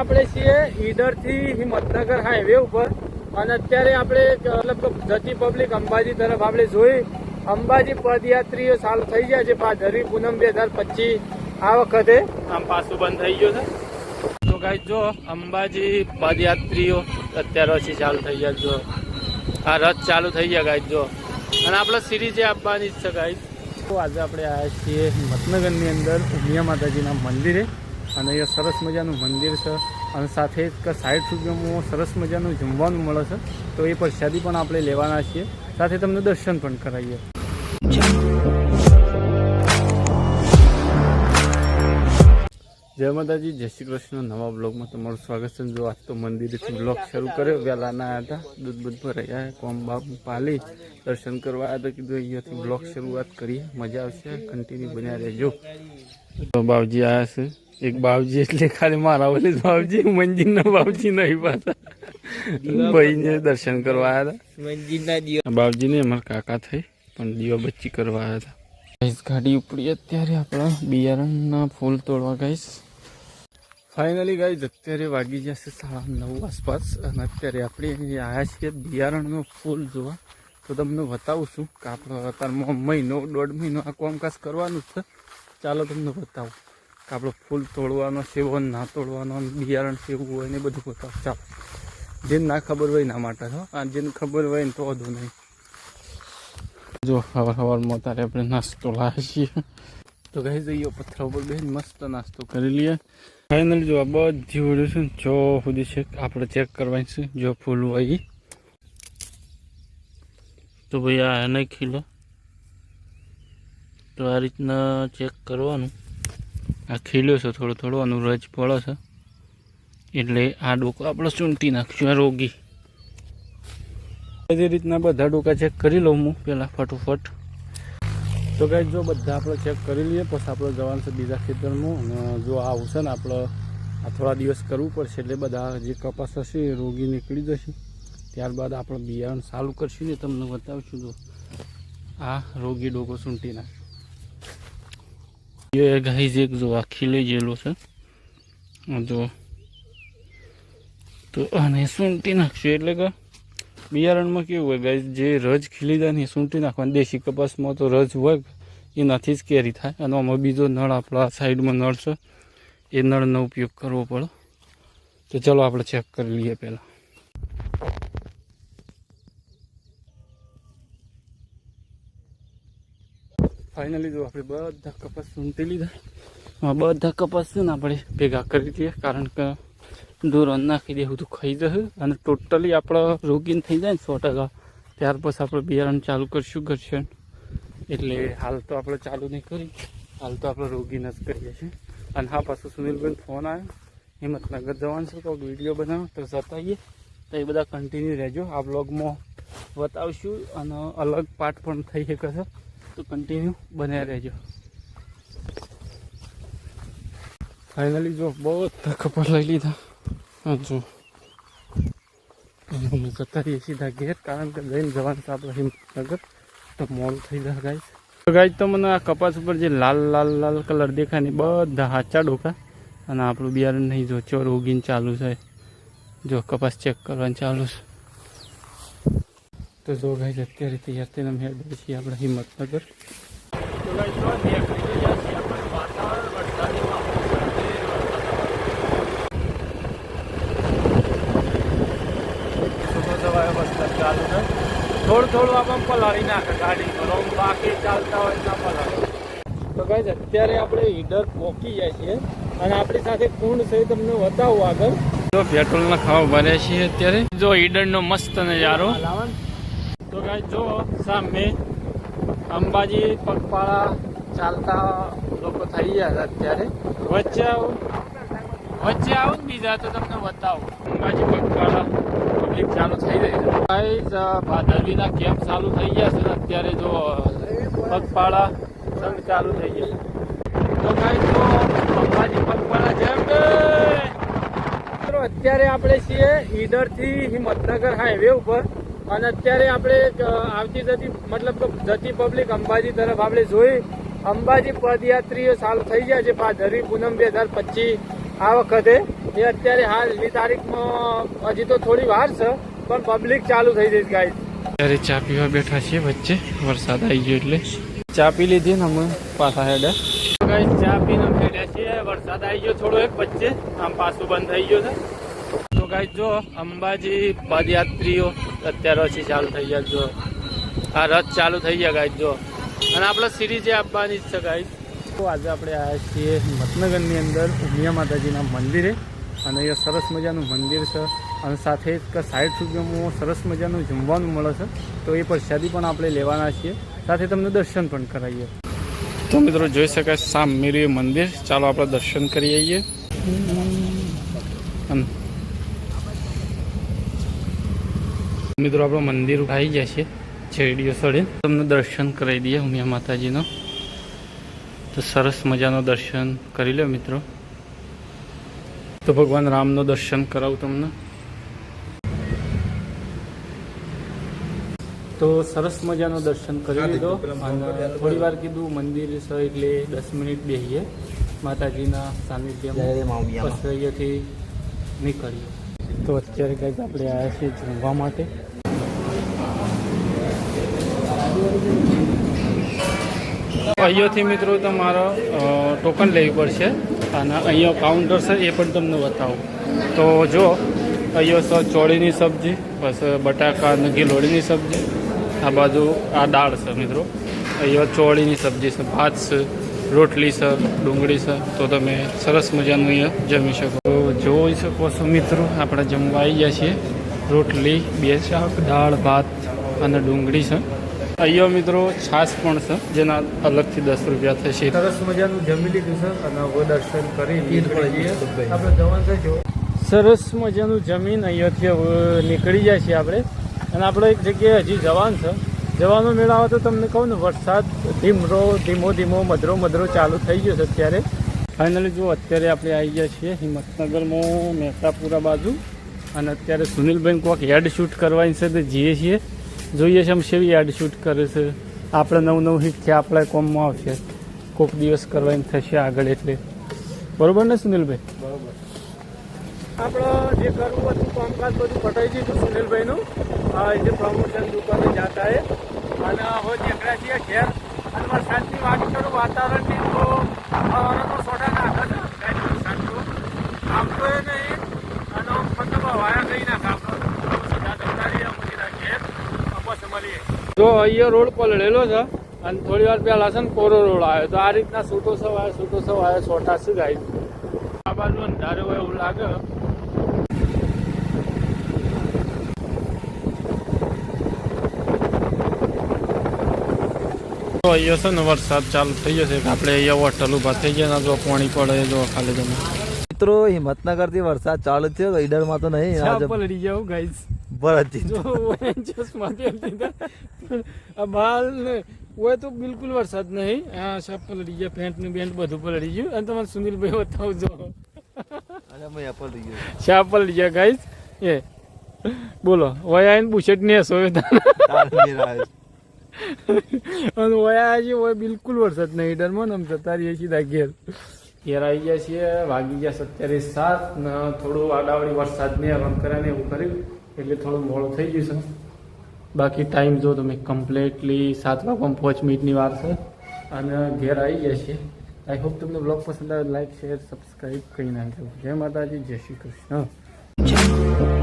આપણે છીએ ઈડરથી હિંમતનગર હાઈવે ઉપર. અને અત્યારે આપણે મતલબ જતી પબ્લિક અંબાજી તરફ આપણે જોઈ. અંબાજી પદયાત્રીઓ ચાલુ થઈ ગયા છે ભાદરવી પૂનમ બે હજાર પચીસ. આ વખતે આમ પાછું બંધ થઈ ગયું છે. તો ગાઈ જો અંબાજી પદયાત્રીઓ અત્યારે પછી ચાલુ થઈ ગયા જો. આ રથ ચાલુ થઈ ગયા ગાઈ જો. અને આપણે સિરીઝે આપવાની જ છે ગાઈ તો આજે આપણે આવ્યા છીએ હિંમતનગરની અંદર ઉમિયા માતાજીના મંદિરે. અને અહીંયા સરસ મજાનું મંદિર છે. અને સાથે જ સાઠ રૂપિયામાં સરસ મજાનું જમવાનું મળે છે. તો એ પ્રસાદી પણ આપણે લેવાના છીએ. સાથે તમને દર્શન પણ કરાવીએ. જય માતાજી, જય શ્રી કૃષ્ણ. નવા બ્લોગમાં તમારું સ્વાગત છે. જો આજ તો મંદિરેથી બ્લોગ શરૂ કર્યો. વહેલા ના આવ્યા હતા. દૂધ બૂધ ભરાયા કોમ બાપ પાલી દર્શન કરવા આવ્યા હતા કીધું અહીંયાથી બ્લોગ શરૂઆત કરીએ. મજા આવશે. કન્ટિન્યુ બન્યા રહેજો. તો બાવજી આવ્યા છે. એક બાપજી એટલે ખાલી મારા ઓલી જ બાવજી મંજીરના બાપજી નહીં પાછા. ભાઈને દર્શન કરવા આવ્યા મંજીરના દીવા. હતા બાવજીને અમારા કાકા થઈ પણ દીવા બચ્ચી કરવા આવ્યા હતા. ગાઈસ ગાડી ઉપડી અત્યારે આપણા બિયારણના ફૂલ તોડવા ગઈશ ફાઇનલી ગાઈઝ અત્યારે વાગી જશે સાડા નવ આસપાસ અને અત્યારે આપણે આવ્યા છીએ બિયારણનો ફૂલ જોવા. તો તમને બતાવું છું કે આપણે અત્યારમાં મહિનો દોઢ મહિનો આ કામકાજ કરવાનું છે. ચાલો તમને બતાવું. આપણો ફૂલ તોડવાનો સેવો ના તોડવાનો, બિયારણ સેવું હોય ને બધું બતાવું ચાલો. જેને ના ખબર હોય ના માટે આ જેને ખબર હોય ને તો વધુ નહીં. જો, સવાર સવારમાં તારે આપણે નાસ્તો લાવીએ. છીએ તો કહી જઈએ પથ્થર ઉપર બેન મસ્ત નાસ્તો કરી લઈએ. ફાઇનલ જો બધી વડે છે ને, જો સુધી છે, આપણે ચેક કરવાની છે, જો ફૂલ હોય. તો ભાઈ, આ નહીં ખીલો તો આ રીતના ચેક કરવાનું. આ ખીલ્યો છે, થોડો થોડો આનું રજ પડે છે. એટલે આ ડોકો આપણે ચૂંટી નાખશું, આ રોગી. એ રીતના બધા ડોકા ચેક કરી લઉં હું પહેલાં ફટોફટ. તો કાંઈ જો બધા આપણે ચેક કરી લઈએ, પછી આપણે જવાનું છે બીજા ખેતરમાં. અને જો આ આવશે ને, આપણે આ થોડા દિવસ કરવું પડશે, એટલે બધા જે કપાસ હશે એ રોગી નીકળી જશે. ત્યારબાદ આપણે બિયારણ ચાલુ કરશું ને, તમને બતાવશું જો. આ રોગી ડોકો સૂંટી નાખ એ ગાઈઝ એક જો આ ખીલી ગયેલો છે તો આને સૂંટી નાખશું એટલે કે બિયારણમાં કેવું હોય ગાય જે રજ ખીલી જાય ને સૂંટી નાખવાની દેશી કપાસમાં તો રજ હોય એનાથી જ કેરી થાય અને આમાં બીજો નળ આપણા સાઈડમાં નળ છે એ નળનો ઉપયોગ કરવો પડે તો ચલો આપણે ચેક કરી લઈએ પહેલાં ફાઇનલી જો આપણે બધા કપાસ સૂંટી લીધા. બધા કપાસ છે ને આપણે ભેગા કરી દઈએ કારણ કે દોરણ નાખી દેવું તો ખાઈ જશે. અને ટોટલી આપણે રોગીન થઈ જાય ને સો ટકા. ત્યાર પછી આપણે બિયારણ ચાલુ કરશું કરશું એટલે હાલ તો આપણે ચાલુ નહીં કરી. હાલ તો આપણે રોગીન જ કરીએ છીએ. અને હા, પાછું સુનિલભાઈ ફોન આવ્યો. હિંમતનગર જવાનું છે, તો વીડિયો બનાવો, તો જતાઈએ. તો એ બધા કન્ટિન્યુ રહેજો. આ બ્લોગમાં બતાવશું. અને અલગ પાર્ટ પણ થઈ શકે છે. તો કન્ટિન્યુ બન્યા રહેજો. ફાઇનલી જો બહુ કપડ લઈ લીધા. જો. જતા રહીએ સીધા ઘેર, કારણ કે લઈને જવાનું છે આપણે હિંમતનગર. તો મોલ થઈ જાય ગાઈસ તો તો મને આ કપાસ ઉપર જે લાલ લાલ લાલ કલર દેખાય ને બધા હાચા ડોકા. અને આપણું બિયારણ નહીં, જો ચોર ઉગીને ચાલુ છે. જો કપાસ ચેક કરવાનું ચાલુ છે. તો જો ભાઈ અત્યારે તૈયાર થઈને અમે હેડ છીએ આપણે હિંમતનગર. છે થોડું થોડું આપણે પલાળી નાખે ગાડી બાકી ચાલતા હોય ના પલાળે તો ગાઈસ અત્યારે આપણે ઈડર પોકી જાય છે અને આપણી સાથે કુંડ છે તમને બતાવું આગળ. જો પેટ્રોલના ખાવા ભર્યા છીએ અત્યારે. જો ઈડરનો મસ્ત નજારો. તો ગાઈસ જો સામે અંબાજી પગપાળા ચાલતા લોકો થઈ ગયા છે અત્યારે. વચ્ચે આવું. વચ્ચે આવું ને બીજા, તો તમને બતાવું. અંબાજી પગપાળા પબ્લિક ચાલુ થઈ રહી છે. ગાઈસ ભાદરવીના કેમ્પ ચાલુ થઈ ગયા છે અત્યારે જો પગપાળા સંઘ ચાલુ થઈ ગયા. તો ગાઈસ જો અંબાજી પગપાળા જેમ અત્યારે આપણે છીએ ઈડરથી હિંમતનગર હાઈવે ઉપર. અને અત્યારે આપણે આવતી જતી મતલબ કે જતી પબ્લિક અંબાજી તરફ આપણે જોઈ અંબાજી પદયાત્રીઓ સારું થઈ ગયા છે ભાદરવી પૂનમ બે હજાર પચીસ આ વખતે. એ અત્યારે હાલની તારીખમાં હજી તો થોડી વાર છે પણ પબ્લિક ચાલુ થઈ જઈશ ગાય અત્યારે ચા પીવા બેઠા છીએ વચ્ચે વરસાદ આવી ગયો એટલે. ચા પી લીધી ને અમે પાછા હેડા. ગાય ચા પીને બેઠા છીએ વરસાદ આવી ગયો થોડો એક વચ્ચે આમ પાછું બંધ થઈ ગયો છે. તો ગાય જો અંબાજી પદયાત્રીઓ અત્યારે પછી ચાલુ થઈ જાય જો. આ રથ ચાલુ થઈ જાય ગાઈસ જો. અને આપણે સિરીઝ આપવાની જ છે ગાઈસ તો આજે આપણે આવ્યા છીએ મતનગરની અંદર ઉમિયા માતાજીના મંદિરે. અને અહીંયા સરસ મજાનું મંદિર છે. અને સાથે સાઠ રૂપિયામાં સરસ મજાનું જમવાનું મળે છે. તો એ પ્રસાદી પણ આપણે લેવાના છીએ. સાથે તમને દર્શન પણ કરાવીએ. તો મિત્રો, જોઈ શકાય સામ મેરું મંદિર. ચાલો આપણે દર્શન કરી આવીએ. અને મિત્રો આપણો મંદિર આવી ગયા છે શેરડીઓ સડે તમને દર્શન કરાવી દઈએ ઉમિયા માતાજીનો. તો સરસ મજાનો દર્શન કરી લો મિત્રો. તો ભગવાન રામનો દર્શન કરાવું તમને. તો સરસ મજાનો દર્શન કરી લીધો. અને થોડી વાર કીધું મંદિર છે એટલે દસ મિનિટ બેસીએ માતાજીના સાનિધ્યમાં અહીંયાથી નીકળીએ. તો અત્યારે કંઈક આપણે આવ્યા છીએ જમવા માટે. અહીંયાથી મિત્રો તમારો ટોકન લેવી પડશે અને અહીંયા કાઉન્ટર છે, એ પણ તમને બતાવું. તો જો, અહીંયા ચોળીની સબ્જી, બસ બટાકા અને લોળીની સબ્જી, આ બાજુ આ દાળ છે મિત્રો. અહીંયા ચોળીની સબ્જી છે, ભાત છે, રોટલી છે, ડુંગળી છે, તો તમે સરસ મજાનું અહીંયા જમી શકો. જોઈ શકો છો મિત્રો, આપણે જમવા આવી ગયા છીએ. રોટલી, બે શાક, દાળ, ભાત અને ડુંગળી છે. અહીંયા મિત્રો છાશ પણ છે જેના અલગથી દસ રૂપિયા થશે. સરસ મજાનું જમી લીધું છે અને હવે દર્શન કરી આપણે જવાનું થજો સરસ મજાનું જમીન અહીંયાથી હવે નીકળી જાય છે આપણે. અને આપણે એક જગ્યાએ હજી જવાનું છે. જવાનો મેળાવો તો તમને કહું ને વરસાદ ધીમરો ધીમો ધીમો મધરો મધરો ચાલુ થઈ ગયો છે અત્યારે. ફાઇનલી જો અત્યારે આપણે આવી ગયા છીએ હિંમતનગરમાં મહેતાપુરા બાજુ. અને અત્યારે સુનિલભાઈ કોઈક હેડ શૂટ કરવાની છે તો જઈએ છીએ. જોઈએ છે, આમ યાદ શૂટ કરે છે. આપણે નવું નવું હિટ છે આપણે કોમમાં આવશે. કોઈક દિવસ કરવાની થશે આગળ એટલે. બરોબર ને, સુનિલભાઈ? આપણે જે કરવું હતું, કામકાજ બધું પટાઈ દીધું સુનિલભાઈનું. જે પ્રમોશન દુકાને જતા એ. અને હવે નીકળ્યા છીએ ઘેર. અને વરસાદની વાત કરું, વાતાવરણની તો હવાના તો સોડા નાખે છે કાંઈ વરસાદ તો આમ તો એ નહીં અને આમ મતલબ વાયા કઈ નાખે આપણે સીધા જતા રહીએ મૂકી રાખીએ બસ મળીએ જો અહીંયા રોડ પલળેલો છે અને થોડી વાર પહેલા છે ને કોરો રોડ આવ્યો તો આ રીતના છૂટો સવ આવ્યો છૂટો સવ આવ્યો છોટા શું ગાય. આ બાજુ અંધારે હોય એવું લાગે. તો અહીંયા છે ને વરસાદ ચાલુ થઈ જશે કે આપણે અહીંયા હોટલ ઊભા થઈ ગયા જો પાણી પડે જો ખાલી તમે મિત્રો હિંમતનગરથી વરસાદ ચાલુ થયો ઈડરમાં તો નહીં પલળી જાવ ગાઈસ ભરતજી. જો ચશ્મા પહેરતી હતા. આ બાલ ને ઓય તો બિલકુલ વરસાદ નહીં. આ સાપ પલળી ગયા પેન્ટ ને બેન્ટ બધું પલળી ગયું. અને તમારે સુનિલભાઈ બતાવજો અમે એપલ થઈ ગયો. સાપ પલળી ગયા ગાઈસ? એ. બોલો ઓય આવીને બુશેટ ને હસો અને ઓય આજે ઓય બિલકુલ વરસાદ નહીં ડરમાં આમ જતા રહીએ સીધા ઘેર ઘેર આવી ગયા છીએ વાગી ગયા સત્યાવીસ સાત ને થોડું આડાવડી વરસાદ ને રમ કર્યા ને એવું કર્યું. એટલે થોડું મોડું થઈ ગયું છે. બાકી ટાઈમ જો તમે કમ્પ્લેટલી સાત વાગવામાં પાંચ મિનિટની વાર છે અને ઘેર આવી ગયા છીએ. આઈ હોપ તમને બ્લોગ પસંદ આવે લાઈક શેર સબસ્ક્રાઈબ કરી નાખજો. જય માતાજી, જય શ્રી કૃષ્ણ.